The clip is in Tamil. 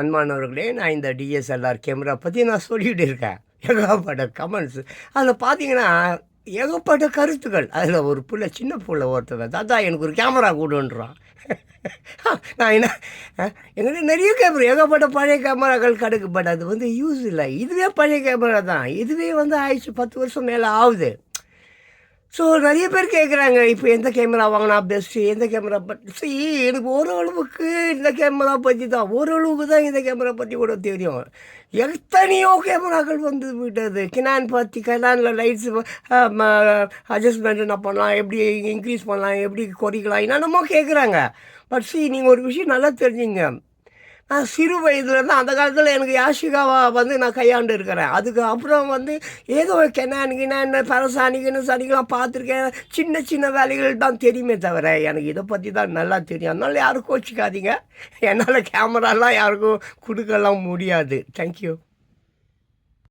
அன்பானவர்களே நான் இந்த டிஎஸ்எல்ஆர் கேமரா பற்றி நான் சொல்லிகிட்டு இருக்கேன். ஏகப்பட்ட கமெண்ட்ஸ் அதில் பார்த்தீங்கன்னா ஏகப்பட்ட கருத்துக்கள். அதில் ஒரு பிள்ளை சின்ன பிள்ளை ஒருத்தவன் தாத்தா எனக்கு ஒரு கேமரா கூடுன்றான். நான் என்ன எங்கிட்ட நிறைய கேமரா ஏகப்பட்ட பழைய கேமராக்கள் கிடக்கு. பட் அது வந்து யூஸ் இல்லை. இதுவே பழைய கேமரா தான். இதுவே வந்து ஆயிடுச்சு பத்து வருஷம் மேலே ஆகுது. ஸோ நிறைய பேர் கேட்குறாங்க இப்போ எந்த கேமரா வாங்கினா பெஸ்ட்டு எந்த கேமரா பற்றி சரி எனக்கு ஓரளவுக்கு இந்த கேமரா பற்றி தான் ஓரளவுக்கு தான் இந்த கேமரா பற்றி கூட தெரியும். எத்தனையோ கேமராக்கள் வந்து விட்டது. கினான் பற்றி கினானில் லைட்ஸ் அட்ஜஸ்ட்மெண்ட் என்ன பண்ணலாம் எப்படி இன்க்ரீஸ் பண்ணலாம் எப்படி குறைக்கலாம் என்னென்னமோ கேட்குறாங்க பட் சி நீங்கள் ஒரு விஷயம் நல்லா தெரிஞ்சுங்க. நான் சிறு வயதுலேருந்து அந்த காலத்தில் எனக்கு யாஷிகாவை வந்து நான் கையாண்டு இருக்கிறேன். அதுக்கு அப்புறம் வந்து ஏதோ கெனானிக்கினா என்ன பரசானிக்குன்னு சனிக்கெலாம் பார்த்துருக்கேன். சின்ன சின்ன வேலைகள் தான் தெரியுமே தவிர எனக்கு இதை பற்றி தான் நல்லா தெரியும். அதனால யாரும் கோச்சிக்காதீங்க. என்னால் கேமராலாம் யாருக்கும் கொடுக்கலாம் முடியாது. தேங்க்யூ